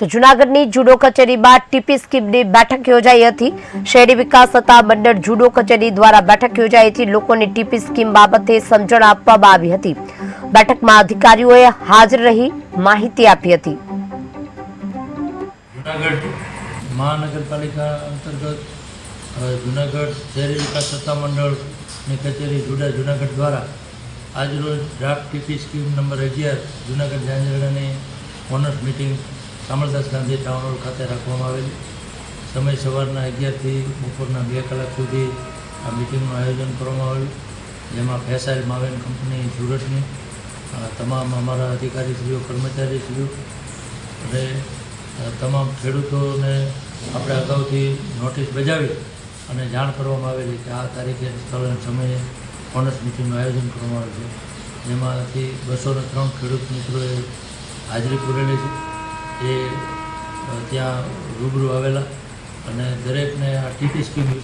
તો જૂનાગઢની જુડો કચેરીમાં ટીપી સ્કીમની બેઠક યોજાઈ હતી શહેરી વિકાસ તથા મંડળ જુડો કચેરી દ્વારા બેઠક યોજાઈ હતી લોકોને ટીપી સ્કીમ બાબતે સમજણ આપવામાં આવી હતી બેઠકમાં અધિકારીઓએ હાજર રહી માહિતી આપી હતી જુનાગઢ મહાનગરપાલિકા અંતર્ગત અ, જુનાગઢ શહેરી વિકાસ સત્તા મંડળની કચેરી જુડા જુનાગઢ દ્વારા આજરોજ ડ્રાફ્ટ ટીપી સ્કીમ નંબર અગિયાર Junagadh ઝાંઝરડાની owners meeting Shamaldas Gandhi town hall ખાતે રાખવામાં આવેલી. સમય સવારના અગિયારથી બપોરના બે કલાક સુધી આ મિટિંગનું આયોજન કરવામાં આવેલું. જેમાં ફેસાઇલ માવેન કંપની સુરતની તમામ અમારા અધિકારીશ્રીઓ, કર્મચારીશ્રીઓ અને તમામ ખેડૂતોને આપણે અગાઉથી નોટિસ બજાવી અને જાણ કરવામાં આવેલી કે આ તારીખે સ્થળ અને સમયે ઓનર્સ મિટિંગનું આયોજન કરવામાં આવે છે. જેમાંથી બસો ને ત્રણ ખેડૂત મિત્રોએ હાજરી પૂરેલી છે. એ ત્યાં રૂબરૂ આવેલા અને દરેકને આ ટીપી સ્કીમ